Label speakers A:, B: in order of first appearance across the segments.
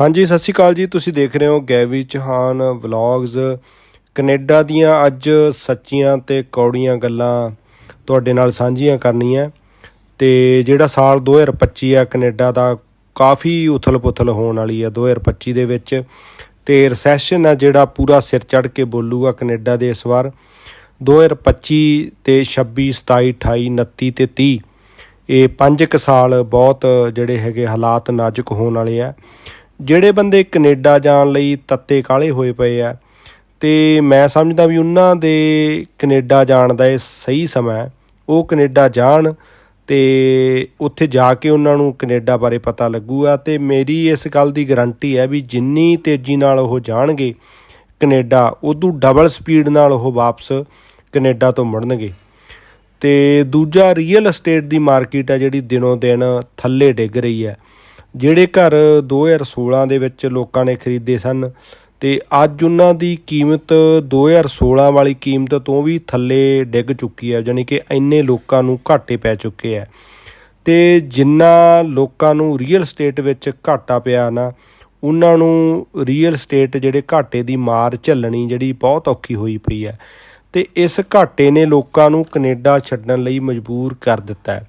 A: ਹਾਂਜੀ, ਸਤਿ ਸ਼੍ਰੀ ਅਕਾਲ ਜੀ। ਤੁਸੀਂ ਦੇਖ ਰਹੇ ਹੋ ਗੈਵੀ ਚੌਹਾਨ ਵਲੌਗਸ ਕੈਨੇਡਾ ਦੀਆਂ ਅੱਜ ਸੱਚੀਆਂ ਤੇ ਕੌੜੀਆਂ ਗੱਲਾਂ ਤੁਹਾਡੇ ਨਾਲ ਸਾਂਝੀਆਂ ਕਰਨੀਆਂ। ਤੇ ਜਿਹੜਾ ਸਾਲ 2025 ਆ, ਕੈਨੇਡਾ ਦਾ ਕਾਫੀ ਉਥਲ-ਪੁਥਲ ਹੋਣ ਵਾਲੀ ਆ 2025 ਦੇ ਵਿੱਚ। ਤੇ ਰੈਸੈਸ਼ਨ ਆ ਜਿਹੜਾ ਪੂਰਾ ਸਿਰ ਚੜ ਕੇ ਬੋਲੂਗਾ ਕੈਨੇਡਾ ਦੇ ਇਸ ਵਾਰ। 2025 ਤੇ 26 27 28 29 ਤੇ 30 ਇਹ ਪੰਜ ਕੁ ਸਾਲ ਬਹੁਤ ਜਿਹੜੇ ਹੈਗੇ ਹਾਲਾਤ ਨਾਜ਼ੁਕ ਹੋਣ ਵਾਲੇ ਆ। ਜਿਹੜੇ ਬੰਦੇ ਕੈਨੇਡਾ ਜਾਣ ਲਈ ਤੱਤੇ ਕਾਲੇ ਹੋਏ ਪਏ ਆ, ਤੇ ਮੈਂ ਸਮਝਦਾ ਵੀ ਉਹਨਾਂ ਦੇ ਕੈਨੇਡਾ ਜਾਣ ਦਾ ਇਹ ਸਹੀ ਸਮਾਂ ਹੈ। ਉਹ ਕੈਨੇਡਾ ਜਾਣ ਤੇ ਉੱਥੇ ਜਾ ਕੇ ਉਹਨਾਂ ਨੂੰ ਕੈਨੇਡਾ ਬਾਰੇ ਪਤਾ ਲੱਗੂਗਾ ਤੇ ਮੇਰੀ ਇਸ ਗੱਲ ਦੀ ਗਾਰੰਟੀ ਹੈ ਵੀ ਜਿੰਨੀ ਤੇਜ਼ੀ ਨਾਲ ਉਹ ਜਾਣਗੇ, ਕੈਨੇਡਾ ਉਦੋਂ ਡਬਲ ਸਪੀਡ ਨਾਲ ਉਹ ਵਾਪਸ ਕੈਨੇਡਾ ਤੋਂ ਮੁੜਨਗੇ। ਤੇ ਦੂਜਾ ਰੀਅਲ ਏਸਟੇਟ ਦੀ ਮਾਰਕੀਟ ਹੈ ਜਿਹੜੀ ਦਿਨੋਂ ਦਿਨ ਥੱਲੇ ਡਿੱਗ ਰਹੀ ਹੈ। ਜਿਹੜੇ ਘਰ 2016 ਦੇ ਵਿੱਚ ਲੋਕਾਂ ਨੇ ਖਰੀਦੇ ਸਨ ਤੇ ਅੱਜ ਉਹਨਾਂ ਦੀ ਕੀਮਤ 2016 ਵਾਲੀ ਕੀਮਤ ਤੋਂ ਵੀ ਥੱਲੇ ਡਿੱਗ ਚੁੱਕੀ ਹੈ ਯਾਨੀ ਕਿ ਇੰਨੇ ਲੋਕਾਂ ਨੂੰ ਘਾਟੇ ਪੈ ਚੁੱਕੇ ਹੈ। ਤੇ ਜਿੰਨਾ ਲੋਕਾਂ ਨੂੰ ਰੀਅਲ ਸਟੇਟ ਵਿੱਚ ਘਾਟਾ ਪਿਆ ਨਾ, ਉਹਨਾਂ ਨੂੰ ਰੀਅਲ ਸਟੇਟ ਜਿਹੜੇ ਘਾਟੇ ਦੀ ਮਾਰ ਝੱਲਣੀ ਜਿਹੜੀ ਬਹੁਤ ਔਖੀ ਹੋਈ ਪਈ ਹੈ। ਤੇ ਇਸ ਘਾਟੇ ਨੇ ਲੋਕਾਂ ਨੂੰ ਕੈਨੇਡਾ ਛੱਡਣ ਲਈ ਮਜਬੂਰ ਕਰ ਦਿੱਤਾ ਹੈ।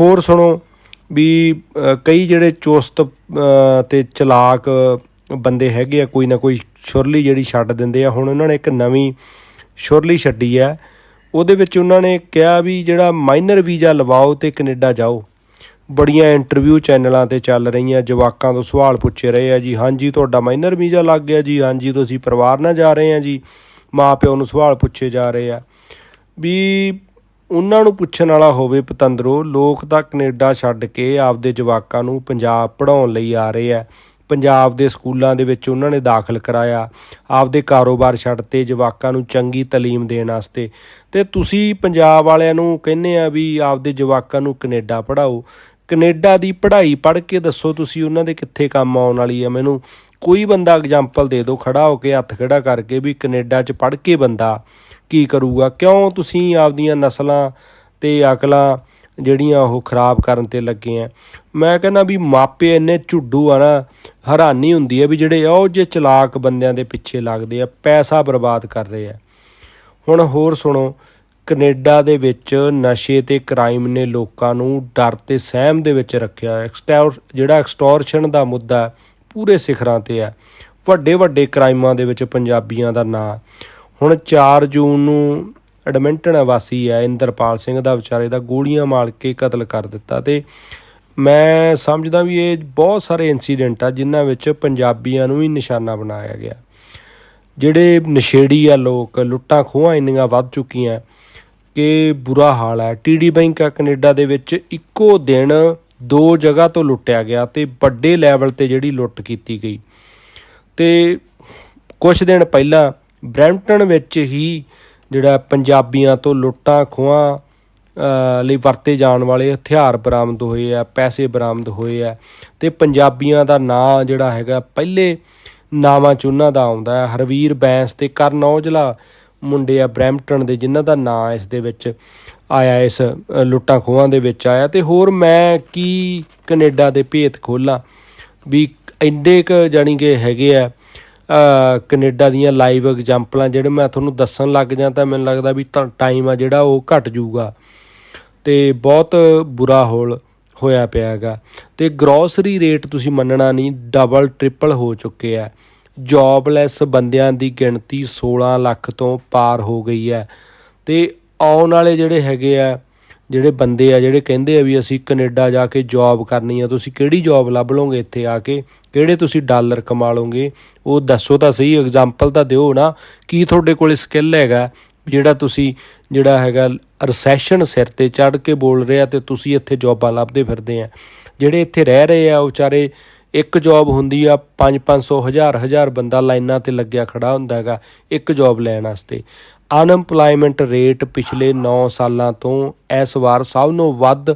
A: ਹੋਰ ਸੁਣੋ ਵੀ ਕਈ ਜਿਹੜੇ ਚੁਸਤ ਅ, ਤੇ ਚਲਾਕ ਬੰਦੇ ਹੈਗੇ ਆ ਕੋਈ ਨਾ ਕੋਈ ਸ਼ੁਰਲੀ ਜਿਹੜੀ ਛੱਡ ਦਿੰਦੇ ਆ। ਹੁਣ ਉਹਨਾਂ ਨੇ ਇੱਕ ਨਵੀਂ ਸ਼ੁਰਲੀ ਛੱਡੀ ਆ। ਉਹਦੇ ਵਿੱਚ ਉਹਨਾਂ ਨੇ ਕਿਹਾ ਵੀ ਜਿਹੜਾ ਮਾਈਨਰ ਵੀਜ਼ਾ ਲਵਾਓ ਤੇ ਕੈਨੇਡਾ ਜਾਓ। ਬੜੀਆਂ ਇੰਟਰਵਿਊ ਚੈਨਲਾਂ ਤੇ ਚੱਲ ਰਹੀਆਂ ਜਵਾਕਾਂ ਤੋਂ ਸਵਾਲ ਪੁੱਛੇ ਰਹੇ ਆ ਜੀ ਹਾਂਜੀ ਤੁਹਾਡਾ ਮਾਈਨਰ ਵੀਜ਼ਾ ਲੱਗ ਗਿਆ ਜੀ ਹਾਂਜੀ ਤੁਸੀਂ ਪਰਿਵਾਰ ਨਾਲ ਜਾ ਰਹੇ ਆ ਜੀ। ਮਾਂ ਪਿਓ ਨੂੰ ਸਵਾਲ ਪੁੱਛੇ ਜਾ ਰਹੇ ਆ। ਵੀ ਉਹਨਾਂ ਨੂੰ ਪੁੱਛਣ ਵਾਲਾ ਹੋਵੇ ਪਤੰਦਰੋ, ਲੋਕ ਤਾਂ ਕੈਨੇਡਾ ਛੱਡ ਕੇ ਆਪਦੇ ਜਵਾਕਾਂ ਨੂੰ ਪੰਜਾਬ ਪੜਾਉਣ ਲਈ ਆ ਰਹੇ ਆ। ਪੰਜਾਬ ਦੇ ਸਕੂਲਾਂ ਦੇ ਵਿੱਚ ਉਹਨਾਂ ਨੇ ਦਾਖਲ ਕਰਾਇਆ। ਆਪਦੇ ਕਾਰੋਬਾਰ ਛੱਡ ਤੇ ਜਵਾਕਾਂ ਨੂੰ ਚੰਗੀ ਤਾਲੀਮ ਦੇਣ ਵਾਸਤੇ। ਤੇ ਤੁਸੀਂ ਪੰਜਾਬ ਵਾਲਿਆਂ ਨੂੰ ਕਹਿੰਦੇ ਆ ਵੀ ਆਪਦੇ ਜਵਾਕਾਂ ਨੂੰ ਕੈਨੇਡਾ ਪੜਾਓ ਕੈਨੇਡਾ ਦੀ ਪੜ੍ਹਾਈ ਪੜ੍ਹ ਕੇ ਦੱਸੋ ਤੁਸੀਂ ਉਹਨਾਂ ਦੇ ਕਿੱਥੇ ਕੰਮ ਆਉਣ ਵਾਲੀ ਆ। ਮੈਨੂੰ ਕੋਈ ਬੰਦਾ ਐਗਜ਼ਾਮਪਲ ਦੇ ਦਿਓ, ਖੜਾ ਹੋ ਕੇ ਹੱਥ ਖੜਾ ਕਰਕੇ ਵੀ ਕੈਨੇਡਾ 'ਚ ਪੜ੍ਹ ਕੇ ਬੰਦਾ ਕੀ ਕਰੂਗਾ? ਕਿਉਂ ਤੁਸੀਂ ਆਪਦੀਆਂ ਨਸਲਾਂ ਤੇ ਅਕਲਾਂ ਜਿਹੜੀਆਂ ਉਹ ਖਰਾਬ ਕਰਨ ਤੇ ਲੱਗੇ ਆ? ਮੈਂ ਕਹਿੰਦਾ ਵੀ ਮਾਪੇ ਇੰਨੇ ਝੁੱਡੂ ਆ ਨਾ, ਹੈਰਾਨੀ ਹੁੰਦੀ ਹੈ ਵੀ ਜਿਹੜੇ ਉਹ ਜੇ ਚਲਾਕ ਬੰਦਿਆਂ ਦੇ ਪਿੱਛੇ ਲੱਗਦੇ ਆ, ਪੈਸਾ ਬਰਬਾਦ ਕਰ ਰਹੇ ਆ। ਹੁਣ ਹੋਰ ਸੁਣੋ, ਕੈਨੇਡਾ ਦੇ ਵਿੱਚ ਨਸ਼ੇ ਤੇ ਕ੍ਰਾਈਮ ਨੇ ਲੋਕਾਂ ਨੂੰ ਡਰ ਤੇ ਸਹਿਮ ਦੇ ਵਿੱਚ ਰੱਖਿਆ। ਐਕਸਟੋਰ, ਜਿਹੜਾ ਐਕਸਟੋਰਸ਼ਨ ਦਾ ਮੁੱਦਾ ਪੂਰੇ ਸਿਖਰਾਂ ਤੇ ਹੈ ਵੱਡੇ ਵੱਡੇ ਕ੍ਰਾਈਮਾਂ ਦੇ ਵਿੱਚ ਪੰਜਾਬੀਆਂ ਦਾ ਨਾਂ। ਹੁਣ 4 ਜੂਨ ਨੂੰ ਐਡਮਿੰਟਨ ਵਾਸੀ ਹੈ, ਇੰਦਰਪਾਲ ਸਿੰਘ ਦਾ ਵਿਚਾਰੇ ਦਾ, ਗੋਲੀਆਂ ਮਾਰ ਕੇ ਕਤਲ ਕਰ ਦਿੱਤਾ ਤੇ ਮੈਂ ਸਮਝਦਾ ਵੀ ਇਹ ਬਹੁਤ ਸਾਰੇ ਇਨਸੀਡੈਂਟ ਆ, ਜਿਨ੍ਹਾਂ ਵਿੱਚ ਪੰਜਾਬੀਆਂ ਨੂੰ ਹੀ ਨਿਸ਼ਾਨਾ ਬਣਾਇਆ ਗਿਆ। ਜਿਹੜੇ ਨਸ਼ੇੜੀ ਆ ਲੋਕ, ਲੁੱਟਾਂ ਖੋਹਾਂ ਇੰਨੀਆਂ ਵੱਧ ਚੁੱਕੀਆਂ ਕਿ ਬੁਰਾ ਹਾਲ ਹੈ। ਟੀਡੀ ਬੈਂਕ ਆ ਕੈਨੇਡਾ ਦੇ ਵਿੱਚ ਇੱਕੋ ਦਿਨ ਦੋ ਜਗ੍ਹਾ ਤੋਂ ਲੁੱਟਿਆ ਗਿਆ ਤੇ ਵੱਡੇ ਲੈਵਲ ਤੇ ਜਿਹੜੀ ਲੁੱਟ ਕੀਤੀ ਗਈ। ਤੇ ਕੁਝ ਦਿਨ ਪਹਿਲਾਂ ਬ੍ਰੈਂਪਟਨ ਵਿੱਚ ਹੀ ਜਿਹੜਾ ਪੰਜਾਬੀਆਂ ਤੋਂ ਲੁੱਟਾਂ, ਖੋਹਾਂ ਲਈ ਵਰਤੇ ਜਾਣ ਵਾਲੇ ਹਥਿਆਰ ਬਰਾਮਦ ਹੋਏ ਆ, ਪੈਸੇ ਬਰਾਮਦ ਹੋਏ ਆ ਤੇ ਪੰਜਾਬੀਆਂ ਦਾ ਨਾਂ ਜਿਹੜਾ ਹੈਗਾ ਪਹਿਲੇ ਨਾਵਾਂ ਚ ਉਹਨਾਂ ਦਾ ਆਉਂਦਾ ਹੈ, ਹਰਵੀਰ ਬੈਂਸ ਤੇ ਕਰਨ ਔਜਲਾ ਮੁੰਡੇ ਆ ਬ੍ਰੈਂਪਟਨ ਦੇ, ਜਿਨ੍ਹਾਂ ਦਾ ਨਾਂ ਇਸ ਦੇ ਵਿੱਚ ਆਇਆ, ਇਸ ਲੁੱਟਾਂ, ਖੋਹਾਂ ਦੇ ਵਿੱਚ ਆਇਆ ਤੇ ਹੋਰ ਮੈਂ ਕੀ ਕੈਨੇਡਾ ਦੇ ਭੇਤ ਖੋਲਾਂ ਵੀ ਇੰਨੇ ਕ ਜਾਣੀ ਕਿ ਹੈਗੇ ਆ ਕੈਨੇਡਾ ਦੀਆਂ ਲਾਈਵ ਐਗਜ਼ਾਮਪਲਾਂ ਜਿਹੜੇ ਮੈਂ ਤੁਹਾਨੂੰ ਦੱਸਣ ਲੱਗ ਜਾਂ ਤਾਂ ਮੈਨੂੰ ਲੱਗਦਾ ਵੀ ਟਾਈਮ ਆ ਜਿਹੜਾ ਉਹ ਘਟ ਜਾਊਗਾ। ਤੇ ਬਹੁਤ ਬੁਰਾ ਹੋਲ ਹੋਇਆ ਪਿਆ ਹੈਗਾ। ਤੇ ਗਰੋਸਰੀ ਰੇਟ ਤੁਸੀਂ ਮੰਨਣਾ ਨਹੀਂ ਡਬਲ ਟ੍ਰਿਪਲ ਹੋ ਚੁੱਕੇ ਆ। ਜੌਬਲੈਸ ਬੰਦਿਆਂ ਦੀ ਗਿਣਤੀ 16 ਲੱਖ ਤੋਂ ਪਾਰ ਹੋ ਗਈ ਹੈ। ਤੇ ਆਉਣ ਵਾਲੇ ਜਿਹੜੇ ਹੈਗੇ ਆ ਜਿਹੜੇ ਬੰਦੇ ਆ, ਜਿਹੜੇ ਕਹਿੰਦੇ ਆ ਵੀ ਅਸੀਂ ਕੈਨੇਡਾ ਜਾ ਕੇ ਜੌਬ ਕਰਨੀ ਆ, ਤੁਸੀਂ ਕਿਹੜੀ ਜੌਬ ਲੱਭ ਲਓਗੇ ਇੱਥੇ ਆ ਕੇ? ਕਿਹੜੇ ਤੁਸੀਂ ਡਾਲਰ ਕਮਾ ਲਓਗੇ? ਉਹ ਦੱਸੋ ਤਾਂ ਸਹੀ ਐਗਜ਼ਾਮਪਲ ਤਾਂ ਦਿਓ ਨਾ, ਕੀ ਤੁਹਾਡੇ ਕੋਲ ਸਕਿੱਲ ਹੈਗਾ? ਜਿਹੜਾ ਤੁਸੀਂ, ਜਿਹੜਾ ਹੈਗਾ ਰਿਸੈਸ਼ਨ ਸਿਰ ਤੇ ਚੜ ਕੇ ਬੋਲ ਰਿਹਾ ਤੇ ਤੁਸੀਂ ਇੱਥੇ ਜੌਬਾਂ ਲੱਭਦੇ ਫਿਰਦੇ ਆ। ਜਿਹੜੇ ਇੱਥੇ ਰਹਿ ਰਹੇ ਆ, ਉਹ ਵਿਚਾਰੇ ਇੱਕ ਜੌਬ ਹੁੰਦੀ ਆ 5-500 ਹਜ਼ਾਰ ਹਜ਼ਾਰ ਬੰਦਾ ਲਾਈਨਾਂ ਤੇ ਲੱਗਿਆ ਖੜਾ ਹੁੰਦਾ ਹੈਗਾ, ਇੱਕ ਜੌਬ ਲੈਣ ਵਾਸਤੇ। ਅਨਐਮਪਲੋਇਮੈਂਟ ਰੇਟ ਪਿਛਲੇ 9 ਸਾਲਾਂ ਤੋਂ ਇਸ ਵਾਰ ਸਭ ਤੋਂ ਵੱਧ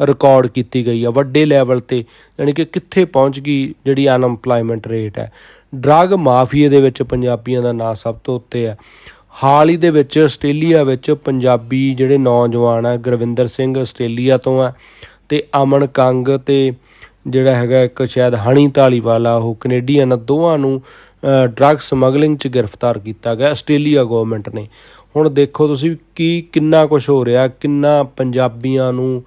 A: ਰਿਕਾਰਡ ਕੀਤੀ ਗਈ ਆ, ਵੱਡੇ ਲੈਵਲ ਤੇ ਯਾਨੀ ਕਿ ਕਿੱਥੇ ਪਹੁੰਚ ਗਈ ਜਿਹੜੀ ਅਨਐਮਪਲੋਇਮੈਂਟ ਰੇਟ ਹੈ। ਡਰੱਗ ਮਾਫੀਏ ਦੇ ਵਿੱਚ ਪੰਜਾਬੀਆਂ ਦਾ ਨਾਂ ਸਭ ਤੋਂ ਉੱਤੇ ਹੈ। ਹਾਲ ਹੀ ਦੇ ਵਿੱਚ ਆਸਟ੍ਰੇਲੀਆ ਵਿੱਚ ਪੰਜਾਬੀ ਜਿਹੜੇ ਨੌਜਵਾਨ ਆ, ਗੁਰਵਿੰਦਰ ਸਿੰਘ ਆਸਟ੍ਰੇਲੀਆ ਤੋਂ ਆ, ਤੇ ਅਮਨ ਕੰਗ ਤੇ ਜਿਹੜਾ ਹੈਗਾ ਇੱਕ ਸ਼ਾਇਦ ਹਣੀ ਧਾਲੀਵਾਲ ਆ, ਉਹ ਕੈਨੇਡੀਅਨ ਦੋਵਾਂ ਨੂੰ ਡਰੱਗ ਸਮਗਲਿੰਗ 'ਚ ਗ੍ਰਿਫਤਾਰ ਕੀਤਾ ਗਿਆ, ਆਸਟ੍ਰੇਲੀਆ ਗਵਰਨਮੈਂਟ ਨੇ। ਹੁਣ ਦੇਖੋ ਤੁਸੀਂ ਕੀ, ਕਿੰਨਾ ਕੁਝ ਹੋ ਰਿਹਾ, ਕਿੰਨਾ ਪੰਜਾਬੀਆਂ ਨੂੰ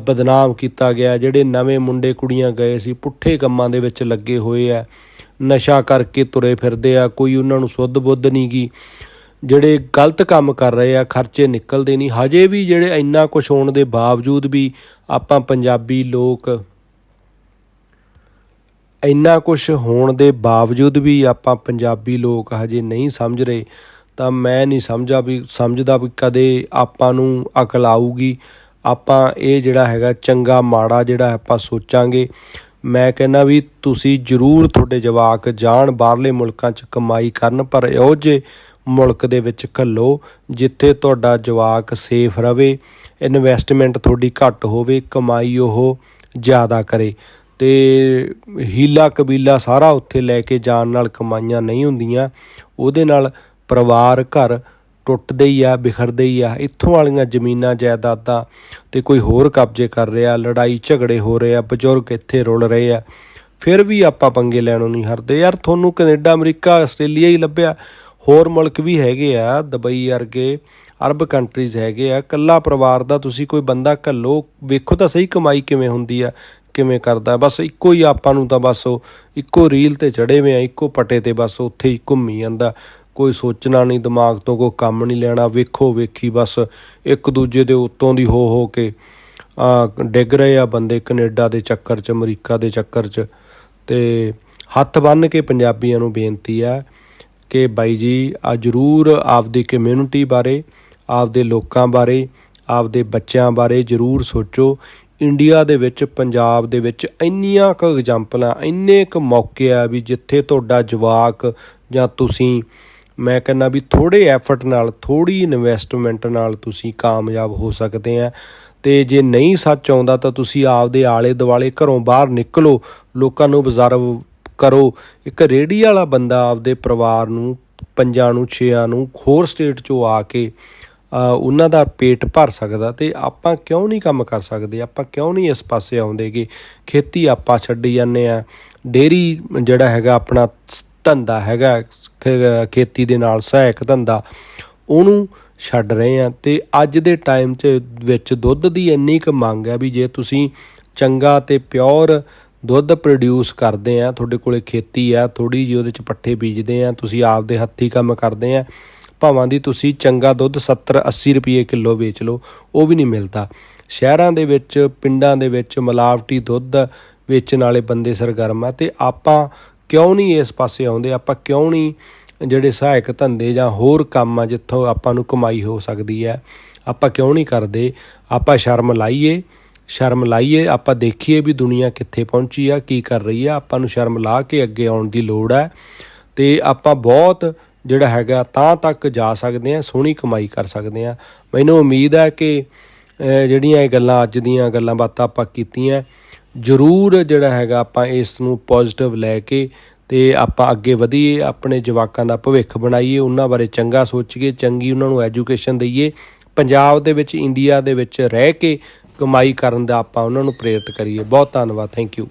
A: ਬਦਨਾਮ ਕੀਤਾ ਗਿਆ, ਜਿਹੜੇ ਨਵੇਂ ਮੁੰਡੇ ਕੁੜੀਆਂ ਗਏ ਸੀ, ਪੁੱਠੇ ਕੰਮਾਂ ਦੇ ਵਿੱਚ ਲੱਗੇ ਹੋਏ ਆ, ਨਸ਼ਾ ਕਰਕੇ ਤੁਰੇ ਫਿਰਦੇ ਆ, ਕੋਈ ਉਹਨਾਂ ਨੂੰ ਸੁੱਧ ਬੁੱਧ ਨਹੀਂ ਗੀ। ਜਿਹੜੇ ਗਲਤ ਕੰਮ ਕਰ ਰਹੇ ਆ, ਖਰਚੇ ਨਿਕਲਦੇ ਨਹੀਂ ਹਜੇ ਵੀ ਜਿਹੜੇ ਇੰਨਾ ਕੁਝ ਹੋਣ ਦੇ ਬਾਵਜੂਦ ਵੀ ਆਪਾਂ ਪੰਜਾਬੀ ਲੋਕ ਇੰਨਾ ਕੁਝ ਹੋਣ ਦੇ ਬਾਵਜੂਦ ਵੀ ਆਪਾਂ ਪੰਜਾਬੀ ਲੋਕ ਹਜੇ ਨਹੀਂ ਸਮਝ ਰਹੇ, ਤਾਂ ਮੈਂ ਨਹੀਂ ਸਮਝਾ ਵੀ, ਸਮਝਦਾ ਵੀ ਕਦੇ ਆਪਾਂ ਨੂੰ ਅਕਲ ਆਊਗੀ। ਆਪਾਂ ਇਹ ਜਿਹੜਾ ਹੈਗਾ ਚੰਗਾ ਮਾੜਾ ਜਿਹੜਾ ਆਪਾਂ ਸੋਚਾਂਗੇ। ਮੈਂ ਕਹਿੰਦਾ ਵੀ ਤੁਸੀਂ ਜ਼ਰੂਰ ਤੁਹਾਡੇ ਜਵਾਕ ਜਾਣ, ਬਾਹਰਲੇ ਮੁਲਕਾਂ 'ਚ ਕਮਾਈ ਕਰਨ, ਪਰ ਇਹੋ ਜਿਹੇ ਮੁਲਕ ਦੇ ਵਿੱਚ ਘੱਲੋ ਜਿੱਥੇ ਤੁਹਾਡਾ ਜਵਾਕ ਸੇਫ ਰਵੇ ਇਨਵੈਸਟਮੈਂਟ ਤੁਹਾਡੀ ਘੱਟ ਹੋਵੇ, ਕਮਾਈ ਉਹ ਜ਼ਿਆਦਾ ਕਰੇ। ਤੇ ਹੀਲਾ ਕਬੀਲਾ ਸਾਰਾ ਉੱਥੇ ਲੈ ਕੇ ਜਾਣ ਨਾਲ ਕਮਾਈਆਂ ਨਹੀਂ ਹੁੰਦੀਆਂ। ਉਹਦੇ ਨਾਲ ਪਰਿਵਾਰ ਘਰ ਟੁੱਟਦੇ ਹੀ ਆ, ਬਿਖਰਦੇ ਹੀ ਆ। ਇੱਥੋਂ ਵਾਲੀਆਂ ਜ਼ਮੀਨਾਂ ਜਾਇਦਾਦਾਂ ਤੇ ਕੋਈ ਹੋਰ ਕਬਜ਼ੇ ਕਰ ਰਿਹਾ, ਲੜਾਈ ਝਗੜੇ ਹੋ ਰਹੇ ਆ, ਬਜ਼ੁਰਗ ਇੱਥੇ ਰੁਲ ਰਹੇ ਆ। ਫਿਰ ਵੀ ਆਪਾਂ ਪੰਗੇ ਲੈਣੋਂ ਨਹੀਂ ਹਰਦੇ ਯਾਰ ਤੁਹਾਨੂੰ ਕੈਨੇਡਾ, ਅਮਰੀਕਾ, ਆਸਟ੍ਰੇਲੀਆ ਹੀ ਲੱਭਿਆ। ਹੋਰ ਮੁਲਕ ਵੀ ਹੈਗੇ ਆ, ਦੁਬਈ ਵਰਗੇ ਅਰਬ ਕੰਟਰੀਜ਼ ਹੈਗੇ ਆ। ਕੱਲਾ ਪਰਿਵਾਰ ਦਾ ਤੁਸੀਂ ਕੋਈ ਬੰਦਾ ਘੱਲੋ। ਵੇਖੋ ਤਾਂ ਸਹੀ ਕਮਾਈ ਕਿਵੇਂ ਹੁੰਦੀ ਆ। ਕਿਵੇਂ ਕਰਦਾ, ਬਸ ਇੱਕੋ ਹੀ ਆਪਾਂ ਨੂੰ ਤਾਂ ਬਸ ਉਹ ਇੱਕੋ ਰੀਲ ਤੇ ਚੜੇ ਹੋਏ ਆ, ਇੱਕੋ ਪਟੇ ਤੇ ਬਸ ਉੱਥੇ ਹੀ ਘੁੰਮੀ ਜਾਂਦਾ। ਕੋਈ ਸੋਚਣਾ ਨਹੀਂ, ਦਿਮਾਗ ਤੋਂ ਕੋਈ ਕੰਮ ਨਹੀਂ ਲੈਣਾ, ਵੇਖੋ ਵੇਖੀ ਬਸ ਇੱਕ ਦੂਜੇ ਦੇ ਉੱਤੋਂ ਦੀ ਹੋ ਹੋ ਕੇ, ਆ, ਡਿੱਗ ਰਹੇ ਆ ਬੰਦੇ ਕੈਨੇਡਾ ਦੇ ਚੱਕਰ 'ਚ, ਅਮਰੀਕਾ ਦੇ ਚੱਕਰ 'ਚ। ਤੇ ਹੱਥ ਬੰਨ੍ਹ ਕੇ ਪੰਜਾਬੀਆਂ ਨੂੰ ਬੇਨਤੀ ਆ ਕਿ ਬਾਈ ਜੀ, ਆ ਜਰੂਰ ਆਪਦੀ ਕਮਿਊਨਿਟੀ ਬਾਰੇ, ਆਪਦੇ ਲੋਕਾਂ ਬਾਰੇ, ਆਪਦੇ ਬੱਚਿਆਂ ਬਾਰੇ ਜਰੂਰ ਸੋਚੋ। ਇੰਡੀਆ ਦੇ ਵਿੱਚ, ਪੰਜਾਬ ਦੇ ਵਿੱਚ ਇੰਨੀਆਂ ਕੁ ਐਗਜ਼ਾਮਪਲਾਂ ਇੰਨੇ ਕੁ ਮੌਕੇ ਆ ਵੀ ਜਿੱਥੇ ਤੁਹਾਡਾ ਜਵਾਕ ਜਾਂ ਤੁਸੀਂ, ਮੈਂ ਕਹਿੰਦਾ ਵੀ ਥੋੜੇ ਐਫਰਟ ਨਾਲ ਥੋੜੀ ਇਨਵੈਸਟਮੈਂਟ ਨਾਲ ਤੁਸੀਂ ਕਾਮਯਾਬ ਹੋ ਸਕਦੇ ਆ। ਤੇ ਜੇ ਨਹੀਂ ਸੱਚ ਆਉਂਦਾ ਤਾਂ ਤੁਸੀਂ ਆਪਦੇ ਆਲੇ ਦੁਆਲੇ ਘਰੋਂ ਬਾਹਰ ਨਿਕਲੋ, ਲੋਕਾਂ ਨੂੰ observe ਕਰੋ। ਇੱਕ ਰੇੜੀ ਵਾਲਾ ਬੰਦਾ ਆਪਦੇ ਪਰਿਵਾਰ ਨੂੰ, ਪੰਜਾਂ ਨੂੰ, ਛੇਆਂ ਨੂੰ ਹੋਰ ਸਟੇਟ ਚੋਂ ਆ ਕੇ ਉਹਨਾਂ ਦਾ ਪੇਟ ਭਰ ਸਕਦਾ ਤੇ ਆਪਾਂ ਕਿਉਂ ਨਹੀਂ ਕੰਮ ਕਰ ਸਕਦੇ? ਆਪਾਂ ਕਿਉਂ ਨਹੀਂ ਇਸ ਪਾਸੇ ਆਉਂਦੇਗੇ ਖੇਤੀ ਆਪਾਂ ਛੱਡੀ ਜਾਂਦੇ ਆ ਡੇਰੀ ਜਿਹੜਾ ਹੈਗਾ ਆਪਣਾ ਸ- ਧੰਦਾ ਹੈਗਾ, ਖ- ਖੇਤੀ ਦੇ ਨਾਲ ਸਹਾਇਕ ਧੰਦਾ, ਉਹਨੂੰ ਛੱਡ ਰਹੇ ਆ ਤੇ ਅੱਜ ਦੇ ਟਾਈਮ 'ਚ ਵਿੱਚ ਦੁੱਧ ਦੀ ਇੰਨੀ ਕੁ ਮੰਗ ਹੈ ਵੀ ਜੇ ਤੁਸੀਂ ਚੰਗਾ ਤੇ ਪਿਓਰ ਦੁੱਧ ਪ੍ਰੋਡਿਊਸ ਕਰਦੇ ਆ ਤੁਹਾਡੇ ਕੋਲੇ ਖੇਤੀ ਆ ਥੋੜੀ ਜਿਹੀ ਉਹਦੇ 'ਚ ਪੱਠੇ ਬੀਜਦੇ ਆ ਤੁਸੀਂ ਆਪਦੇ ਹੱਥੀ ਕੰਮ ਕਰਦੇ ਆ ਭਾਵਾਂ ਦੀ ਤੁਸੀਂ ਚੰਗਾ ਦੁੱਧ 70 80 ਰੁਪਏ ਕਿਲੋ ਵੇਚ ਲਓ, ਉਹ ਵੀ ਨਹੀਂ ਮਿਲਦਾ। ਸ਼ਹਿਰਾਂ ਦੇ ਵਿੱਚ, ਪਿੰਡਾਂ ਦੇ ਵਿੱਚ ਮਿਲਾਵਟੀ ਦੁੱਧ ਵੇਚਣ ਵਾਲੇ ਬੰਦੇ ਸਰਗਰਮ ਆ ਤੇ ਆਪਾਂ ਕਿਉਂ ਨਹੀਂ ਇਸ ਪਾਸੇ ਆਉਂਦੇ? ਆਪਾਂ ਕਿਉਂ ਨਹੀਂ ਜਿਹੜੇ ਸਹਾਇਕ ਧੰਦੇ ਜਾਂ ਹੋਰ ਕੰਮ ਆ ਜਿੱਥੋਂ ਆਪਾਂ ਨੂੰ ਕਮਾਈ ਹੋ ਸਕਦੀ ਹੈ? ਆਪਾਂ ਕਿਉਂ ਨਹੀਂ ਕਰਦੇ? ਆਪਾਂ ਸ਼ਰਮ ਲਾਈਏ ਸ਼ਰਮ ਲਾਈਏ, ਆਪਾਂ ਦੇਖੀਏ ਵੀ ਦੁਨੀਆ ਕਿੱਥੇ ਪਹੁੰਚੀ ਆ, ਕੀ ਕਰ ਰਹੀ ਆ। ਆਪਾਂ ਨੂੰ ਸ਼ਰਮ ਲਾ ਕੇ ਅੱਗੇ ਆਉਣ ਦੀ ਲੋੜ ਹੈ ਤੇ ਆਪਾਂ ਬਹੁਤ ਜਿਹੜਾ ਹੈਗਾ, ਤਾਂ ਤੱਕ ਜਾ ਸਕਦੇ ਆ ਸੋਹਣੀ ਕਮਾਈ ਕਰ ਸਕਦੇ ਆ ਮੈਨੂੰ ਉਮੀਦ ਹੈ ਕਿ ਜਿਹੜੀਆਂ ਇਹ ਗੱਲਾਂ, ਅੱਜ ਦੀਆਂ ਗੱਲਾਂ ਬਾਤਾਂ ਆਪਾਂ ਕੀਤੀਆਂ, ਜ਼ਰੂਰ ਜਿਹੜਾ ਹੈਗਾ ਆਪਾਂ ਇਸ ਨੂੰ ਪੋਜ਼ਿਟਿਵ ਲੈ ਕੇ ਤੇ ਆਪਾਂ ਅੱਗੇ ਵਧੀਏ, ਆਪਣੇ ਜਵਾਕਾਂ ਦਾ ਭਵਿੱਖ ਬਣਾਈਏ, ਉਹਨਾਂ ਬਾਰੇ ਚੰਗਾ ਸੋਚੀਏ, ਚੰਗੀ ਉਹਨਾਂ ਨੂੰ ਐਜੂਕੇਸ਼ਨ ਦਈਏ, ਪੰਜਾਬ ਦੇ ਵਿੱਚ ਇੰਡੀਆ ਦੇ ਵਿੱਚ ਰਹਿ ਕੇ ਕਮਾਈ ਕਰਨ ਦਾ ਆਪਾਂ ਉਹਨਾਂ ਨੂੰ ਪ੍ਰੇਰਿਤ ਕਰੀਏ। ਬਹੁਤ ਧੰਨਵਾਦ ਥੈਂਕ ਯੂ